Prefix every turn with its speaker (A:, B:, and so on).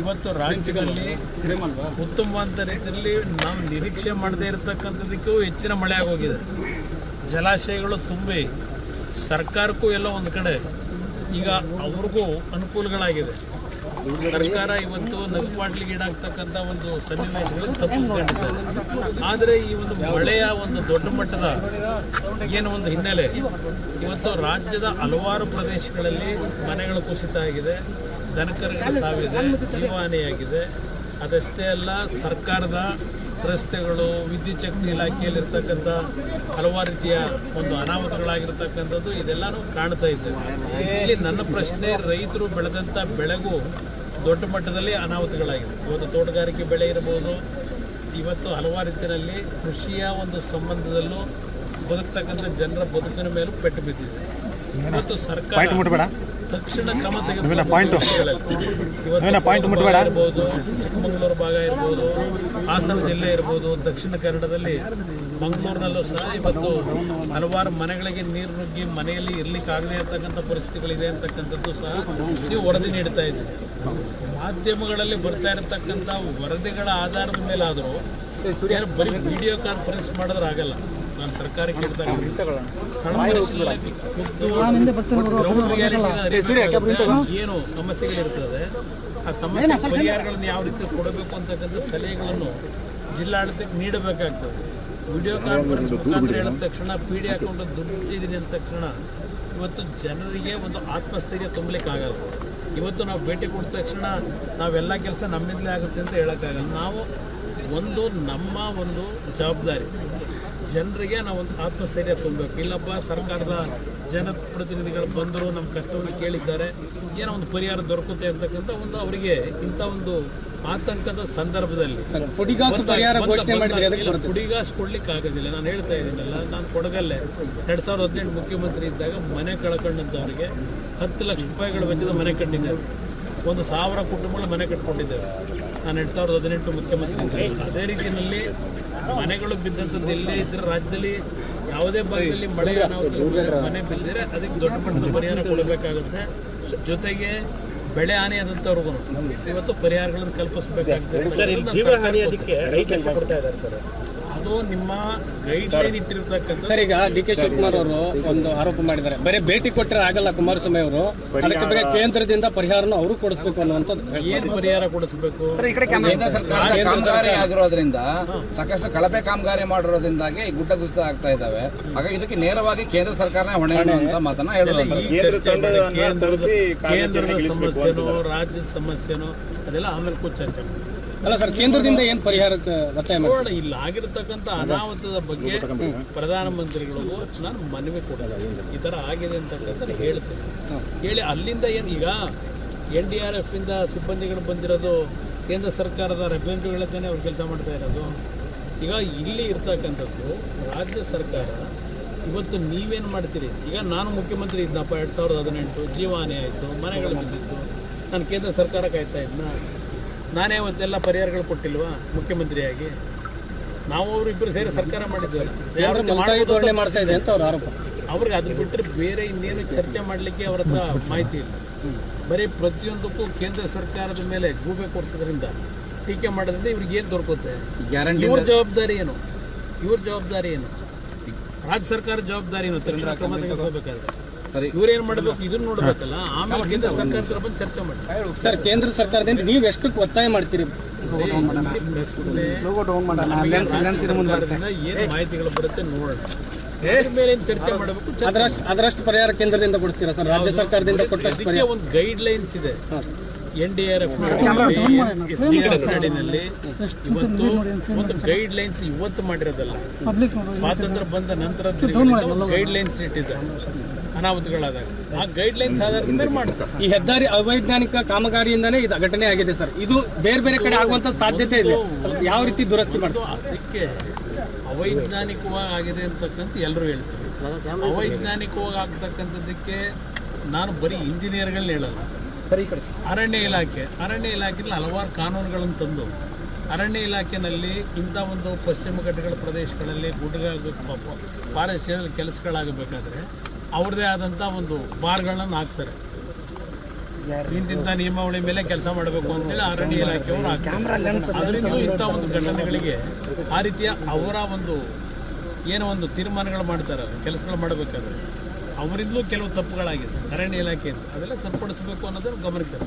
A: ಇವತ್ತು ರಾಜ್ಯದಲ್ಲಿ ಉತ್ತಮವಾದ ರೀತಿಯಲ್ಲಿ ನಾವು ನಿರೀಕ್ಷೆ ಮಾಡದೇ ಇರತಕ್ಕಂಥದಕ್ಕೂ ಹೆಚ್ಚಿನ ಮಳೆ ಆಗೋಗಿದೆ. ಜಲಾಶಯಗಳು ತುಂಬಿ, ಸರ್ಕಾರಕ್ಕೂ ಎಲ್ಲ ಒಂದು ಕಡೆ ಈಗ ಅವ್ರಿಗೂ ಅನುಕೂಲಗಳಾಗಿದೆ. ಸರ್ಕಾರ ಇವತ್ತು ನಗುಪಾಟ್ಲಿಗೆ ಈಡಾಗ್ತಕ್ಕಂಥ ಒಂದು ಸನ್ನಿವೇಶಗಳನ್ನು ತಪ್ಪಿಸ್ಕೊಂಡಿದ್ದಾರೆ. ಆದರೆ ಈ ಒಂದು ಮಳೆಯ ಒಂದು ದೊಡ್ಡ ಮಟ್ಟದ ಏನು ಒಂದು ಹಿನ್ನೆಲೆ, ಇವತ್ತು ರಾಜ್ಯದ ಹಲವಾರು ಪ್ರದೇಶಗಳಲ್ಲಿ ಮನೆಗಳು ಕುಸಿತ ಆಗಿದೆ. ದನಕರುಗಳ ಸಾವಿದೆ ಜೀವಾನಿಯಾಗಿದೆ. ಅದಷ್ಟೇ ಅಲ್ಲ ಸರ್ಕಾರದ ರಸ್ತೆಗಳು ವಿದ್ಯುತ್ ಶಕ್ತಿ ಇಲಾಖೆಯಲ್ಲಿರ್ತಕ್ಕಂಥ ಹಲವಾರು ರೀತಿಯ ಒಂದು ಅನಾಹುತಗಳಾಗಿರ್ತಕ್ಕಂಥದ್ದು ಇದೆಲ್ಲನೂ ಕಾಣ್ತಾ ಇದ್ದೇವೆ ಇಲ್ಲಿ ನನ್ನ ಪ್ರಶ್ನೆ ರೈತರು ಬೆಳೆದಂಥ ಬೆಳೆಗೂ ದೊಡ್ಡ ಮಟ್ಟದಲ್ಲಿ ಅನಾಹುತಗಳಾಗಿದೆ. ಇವತ್ತು ತೋಟಗಾರಿಕೆ ಬೆಳೆ ಇರಬಹುದು ಇವತ್ತು ಹಲವಾರು ರೀತಿಯಲ್ಲಿ ಕೃಷಿಯ ಒಂದು ಸಂಬಂಧದಲ್ಲೂ ಬದುಕ್ತಕ್ಕಂಥ ಜನರ ಬದುಕಿನ ಮೇಲೂ ಪೆಟ್ಟು ಬಿದ್ದಿದೆ. ಇವತ್ತು ಸರ್ಕಾರ ತಕ್ಷಣ ಕ್ರಮ ಇರ್ಬೋದು ಚಿಕ್ಕಮಗಳೂರು ಭಾಗ ಇರ್ಬೋದು, ಹಾಸನ ಜಿಲ್ಲೆ ಇರ್ಬೋದು, ದಕ್ಷಿಣ ಕನ್ನಡದಲ್ಲಿ ಮಂಗಳೂರಿನಲ್ಲೂ ಸಹ ಇವತ್ತು ಹಲವಾರು ಮನೆಗಳಿಗೆ ನೀರು ನುಗ್ಗಿ ಮನೆಯಲ್ಲಿ ಇರ್ಲಿಕ್ಕೆ ಆಗದೇ ಇರತಕ್ಕಂಥ ಪರಿಸ್ಥಿತಿಗಳಿದೆ ಅಂತಕ್ಕಂಥದ್ದು ಸಹ ನೀವು ವರದಿ ನೀಡ್ತಾ ಇದ್ದೀವಿ. ಮಾಧ್ಯಮಗಳಲ್ಲಿ ಬರ್ತಾ ಇರತಕ್ಕಂಥ ವರದಿಗಳ ಆಧಾರದ ಮೇಲಾದರೂ ಬರೀ ವಿಡಿಯೋ ಕಾನ್ಫರೆನ್ಸ್ ಮಾಡಿದ್ರೆ ಆಗಲ್ಲ. ನಾನು ಸರ್ಕಾರಕ್ಕೆ. ಏನು ಸಮಸ್ಯೆಗಳಿರ್ತದೆ ಆ ಸಮಸ್ಯೆ ಪರಿಹಾರಗಳನ್ನು ಯಾವ ರೀತಿ ಕೊಡಬೇಕು ಅಂತಕ್ಕಂಥ ಸಲಹೆಗಳನ್ನು ಜಿಲ್ಲಾಡಳಿತಕ್ಕೆ ನೀಡಬೇಕಾಗ್ತದೆ. ವಿಡಿಯೋ ಕಾನ್ಫರೆನ್ಸ್ ಮುಖಾಂತರ ಹೇಳಿದ ತಕ್ಷಣ ಪಿ ಡಿ ಅಕೌಂಟ್ ದುಡ್ಡು ಇಟ್ಟಿದ್ದೀನಿ ಅಂದ ತಕ್ಷಣ ಇವತ್ತು ಜನರಿಗೆ ಒಂದು ಆತ್ಮಸ್ಥೈರ್ಯ ತುಂಬಲಿಕ್ಕಾಗಲ್ಲ. ಇವತ್ತು ನಾವು ಭೇಟಿ ಕೊಟ್ಟ ತಕ್ಷಣ ನಾವೆಲ್ಲ ಕೆಲಸ ನಮ್ಮಿಂದಲೇ ಆಗುತ್ತೆ ಅಂತ ಹೇಳೋಕ್ಕಾಗಲ್ಲ. ನಾವು ಒಂದು ನಮ್ಮ ಒಂದು ಜವಾಬ್ದಾರಿ. ಜನರಿಗೆ ನಾವು ಒಂದು ಆತ್ಮಸ್ಥೈರ್ಯ ತುಂಬಬೇಕು. ಇಲ್ಲಪ್ಪ ಸರ್ಕಾರದ ಜನಪ್ರತಿನಿಧಿಗಳು ಬಂದರು ನಮ್ಮ ಕಷ್ಟವನ್ನು ಕೇಳಿದ್ದಾರೆ. ಏನೋ ಒಂದು ಪರಿಹಾರ ದೊರಕುತ್ತೆ ಅಂತಕ್ಕಂಥ ಒಂದು ಅವರಿಗೆ ಇಂಥ ಒಂದು ಆತಂಕದ ಸಂದರ್ಭದಲ್ಲಿ
B: ಪುಡಿಗಾಸು
A: ಕೊಡ್ಲಿಕ್ಕೆ ಆಗೋದಿಲ್ಲ. ನಾನು ಹೇಳ್ತಾ ಇದ್ದೀನಲ್ಲ ನಾನು ಕೊಡಗಲ್ಲೇ. ಎರಡು ಸಾವಿರದ ಹದಿನೆಂಟು ಮುಖ್ಯಮಂತ್ರಿ ಇದ್ದಾಗ ಮನೆ ಕಳ್ಕೊಂಡಂಥವ್ರಿಗೆ ಹತ್ತು ಲಕ್ಷ ರೂಪಾಯಿಗಳ ವೆಚ್ಚದ ಮನೆ ಕಟ್ಟಿದ್ದೇವೆ ಒಂದು ಸಾವಿರ ಕುಟುಂಬಗಳು ಮನೆ ಕಟ್ಕೊಂಡಿದ್ದೇವೆ. ನಾನು ಎರಡು ಸಾವಿರದ ಹದಿನೆಂಟು ಮುಖ್ಯಮಂತ್ರಿ ಅದೇ ರೀತಿಯಲ್ಲಿ ಮನೆಗಳು ಬಿದ್ದಂಥದ್ದು ಎಲ್ಲೇ ಇದ್ರೆ ರಾಜ್ಯದಲ್ಲಿ ಯಾವುದೇ ಭಾಗದಲ್ಲಿ ಮಳೆ ಮನೆ ಬಿದ್ದರೆ ಅದಕ್ಕೆ ದೊಡ್ಡ ಮಟ್ಟದ ಪರಿಹಾರ ಕೊಡಬೇಕಾಗುತ್ತೆ. ಜೊತೆಗೆ ಬೆಳೆ ಹಾನಿ ಆದಂಥವ್ರಿಗೂ ಇವತ್ತು ಪರಿಹಾರಗಳನ್ನು ಕಲ್ಪಿಸಬೇಕಾಗ್ತದೆ. ಅದು ನಿಮ್ಮ ಗೈಡ್ ಲೈನ್ ಇಟ್ಟಿರ್ತಕ್ಕಂಥ
B: ಸರ್ ಈಗ ಡಿ ಕೆ ಶಿವಕುಮಾರ್ ಅವರು ಒಂದು ಆರೋಪ ಮಾಡಿದ್ದಾರೆ. ಬರೀ ಭೇಟಿ ಕೊಟ್ಟರೆ ಆಗಲ್ಲ ಕುಮಾರಸ್ವಾಮಿ ಅವರು. ಅದಕ್ಕೆ ಬೇರೆ ಕೇಂದ್ರದಿಂದ ಪರಿಹಾರನ ಅವರು ಕೊಡಿಸ್ಬೇಕು ಅನ್ನುವಂಥದ್ದು
A: ಏನು ಪರಿಹಾರ ಕೊಡಿಸ್ಬೇಕು?
C: ಕೇಂದ್ರ ಸರ್ಕಾರ ಕಾಮಗಾರಿ ಆಗಿರೋದ್ರಿಂದ ಸಾಕಷ್ಟು ಕಳಪೆ ಕಾಮಗಾರಿ ಮಾಡಿರೋದ್ರಿಂದಾಗಿ ಗುಡ್ಡ ಕುಸಿತ ಆಗ್ತಾ ಇದ್ದಾವೆ. ಹಾಗಾಗಿ ಇದಕ್ಕೆ ನೇರವಾಗಿ ಕೇಂದ್ರ ಸರ್ಕಾರನೇ ಹೊಣೆ ಅಂತ ಮಾತನ್ನ ಹೇಳಿದ್ರು.
A: ಕೇಂದ್ರದ ಕೇಂದ್ರದ ಸಮಸ್ಯೆನೋ ರಾಜ್ಯದ ಸಮಸ್ಯೆನೋ ಅದೆಲ್ಲ ಆಮೇಲೆ ಕೂತ್ ಚರ್ಚೆ
B: ಅಲ್ಲ ಸರ್ ಕೇಂದ್ರದಿಂದ ಏನು ಪರಿಹಾರಕ್ಕೆ ಒತ್ತಾಯ
A: ನೋಡೋಣ ಇಲ್ಲಿ ಆಗಿರತಕ್ಕಂಥ ಅನಾಹುತದ ಬಗ್ಗೆ ಪ್ರಧಾನಮಂತ್ರಿಗಳಿಗೂ ನಾನು ಮನವಿ ಕೊಡಲ್ಲ ಈ ತರ ಆಗಿದೆ ಅಂತಕ್ಕಂಥ ಹೇಳ್ತೇನೆ. ಹೇಳಿ ಅಲ್ಲಿಂದ ಏನು ಈಗ ಎನ್ ಡಿ ಆರ್ ಎಫ್ ಇಂದ ಸಿಬ್ಬಂದಿಗಳು ಬಂದಿರೋದು ಕೇಂದ್ರ ಸರ್ಕಾರದ ರೆಪ್ರೆಸೆಂಟೇಟಿವ್ಗಳೇ ಅವ್ರು ಕೆಲಸ ಮಾಡ್ತಾ ಇರೋದು. ಈಗ ಇಲ್ಲಿ ಇರ್ತಕ್ಕಂಥದ್ದು ರಾಜ್ಯ ಸರ್ಕಾರ ಇವತ್ತು ನೀವೇನು ಮಾಡ್ತೀರಿ? ಈಗ ನಾನು ಮುಖ್ಯಮಂತ್ರಿ ಇದ್ನಪ್ಪ ಎರಡು ಸಾವಿರದ ಹದಿನೆಂಟು ಜೀವಹಾನಿ ಆಯಿತು ಮನೆಗಳು ಬಿದ್ದಿತ್ತು ನಾನು ಕೇಂದ್ರ ಸರ್ಕಾರ ಕಾಯ್ತಾ ಇದ್ನ. ನಾನೇ ಇವತ್ತೆಲ್ಲ ಪರಿಹಾರಗಳು ಕೊಟ್ಟಿಲ್ವಾ ಮುಖ್ಯಮಂತ್ರಿಯಾಗಿ? ನಾವು ಅವರು ಇಬ್ಬರು ಸೇರಿ ಸರ್ಕಾರ ಮಾಡಿದ್ದೇವೆ
B: ಮಾಡ್ತಾ ಇದೆ ಅಂತ ಅವ್ರ ಆರೋಪ.
A: ಅವ್ರಿಗೆ ಅದ್ರ ಬಿಟ್ಟರೆ ಬೇರೆ ಇನ್ನೇನು ಚರ್ಚೆ ಮಾಡಲಿಕ್ಕೆ ಅವ್ರ ಹತ್ರ ಮಾಹಿತಿ ಇಲ್ಲ. ಬರೀ ಪ್ರತಿಯೊಂದಕ್ಕೂ ಕೇಂದ್ರ ಸರ್ಕಾರದ ಮೇಲೆ ಗೂಬೆ ಕೊಡಿಸೋದ್ರಿಂದ ಟೀಕೆ ಮಾಡೋದ್ರಿಂದ ಇವ್ರಿಗೆ ಏನು ದೊರಕುತ್ತೆ?
C: ಗ್ಯಾರಂಟಿ
A: ಇವ್ರ ಜವಾಬ್ದಾರಿ ಏನು? ಇವ್ರ ಜವಾಬ್ದಾರಿ ಏನು? ರಾಜ್ಯ ಸರ್ಕಾರ ಜವಾಬ್ದಾರಿ ಕ್ರಮ ತೆಗೆದುಕೋಬೇಕಾದ್ರೆ
C: ಸರಿ.
A: ಇವ್ರೇನು ಮಾಡಬೇಕು? ಇದನ್ನ ನೋಡ್ಬೇಕಲ್ಲ. ಆಮೇಲೆ ಕೇಂದ್ರ ಸರ್ಕಾರ ಬಂದು ಚರ್ಚೆ ಮಾಡಿ
B: ಸರ್ ಕೇಂದ್ರ ಸರ್ಕಾರದಿಂದ ನೀವು ಎಷ್ಟು ಒತ್ತಾಯ ಮಾಡ್ತೀರಿ?
A: ಏನ್ ಏನು ಮಾಹಿತಿಗಳು ಬರುತ್ತೆ ನೋಡೋಣ. ಚರ್ಚೆ ಮಾಡಬೇಕು?
B: ಅದರಷ್ಟು ಅದರಷ್ಟು ಪರಿಹಾರ ಕೇಂದ್ರದಿಂದ ಕೊಡ್ತೀರಾ ಸರ್? ರಾಜ್ಯ ಸರ್ಕಾರದಿಂದ ಪರಿಹಾರ.
A: ಒಂದು ಗೈಡ್ ಲೈನ್ಸ್ ಇದೆ N D R F S D R F ನಾಡಿನಲ್ಲಿ ಇವತ್ತು ಒಂದು ಗೈಡ್ ಲೈನ್ಸ್ ಇವತ್ತು ಮಾಡಿರೋದಲ್ಲ. ಸ್ವಾತಂತ್ರ್ಯ ಬಂದ ನಂತರ ಗೈಡ್ ಲೈನ್ಸ್ ಇಟ್ಟಿದ್ದಾರೆ. ಅನಾಹುತಗಳಾದಾಗ. ಆ ಗೈಡ್ ಲೈನ್ಸ್ ಆಧಾರದ ಮೇಲೆ ಮಾಡ್ತಾರೆ.
B: ಈ ಹೆದ್ದಾರಿ ಅವೈಜ್ಞಾನಿಕ ಕಾಮಗಾರಿಯಿಂದನೇ ಇದು ಘಟನೆ ಆಗಿದೆ ಸರ್. ಇದು ಬೇರೆ ಬೇರೆ ಕಡೆ ಆಗುವಂತ ಸಾಧ್ಯತೆ ಇದೆ ಯಾವ ರೀತಿ ದುರಸ್ತಿ ಮಾಡ್ತಾರೆ?
A: ಅದು ಅದಕ್ಕೆ ಅವೈಜ್ಞಾನಿಕವಾಗಿ ಆಗಿದೆ ಅಂತಕ್ಕಂಥ ಎಲ್ಲರೂ ಹೇಳ್ತಾರೆ. ಅವೈಜ್ಞಾನಿಕವಾಗಿ ಆಗ್ತಕ್ಕಂಥದ್ದಕ್ಕೆ ನಾನು ಬರೀ ಇಂಜಿನಿಯರ್ಗಳನ್ನ ಹೇಳಲ್ಲ. ಅರಣ್ಯ ಇಲಾಖೆ ಅರಣ್ಯ ಇಲಾಖೆಯಲ್ಲಿ ಹಲವಾರು ಕಾನೂನುಗಳನ್ನು ತಂದು ಅರಣ್ಯ ಇಲಾಖೆಯಲ್ಲಿ ಇಂಥ ಒಂದು ಪಶ್ಚಿಮ ಘಟ್ಟಗಳ ಪ್ರದೇಶಗಳಲ್ಲಿ ಗುಡ್ಡಗಳ ಫಾರೆಸ್ಟ್ ಕೆಲಸಗಳಾಗಬೇಕಾದ್ರೆ ಅವ್ರದ್ದೇ ಆದಂಥ ಒಂದು ಬಾರ್ಗಳನ್ನು ಹಾಕ್ತಾರೆ. ಇಂತಿಂಥ ನಿಯಮಾವಳಿ ಮೇಲೆ ಕೆಲಸ ಮಾಡಬೇಕು ಅಂತೇಳಿ ಅರಣ್ಯ ಇಲಾಖೆಯವರು ಅದರಿಂದ ಇಂಥ ಒಂದು ಘಟನೆಗಳಿಗೆ ಆ ರೀತಿಯ ಅವರ ಒಂದು ಏನೋ ಒಂದು ತೀರ್ಮಾನಗಳು ಮಾಡ್ತಾರೆ ಕೆಲಸಗಳು ಮಾಡಬೇಕಾದ್ರೆ. ಅವರಿಂದಲೂ ಕೆಲವು ತಪ್ಪುಗಳಾಗಿದೆ ಅರಣ್ಯ ಇಲಾಖೆಯಿಂದ. ಅದೆಲ್ಲ ಸರಿಪಡಿಸಬೇಕು ಅನ್ನೋದನ್ನು ಗಮನಕ್ಕೆ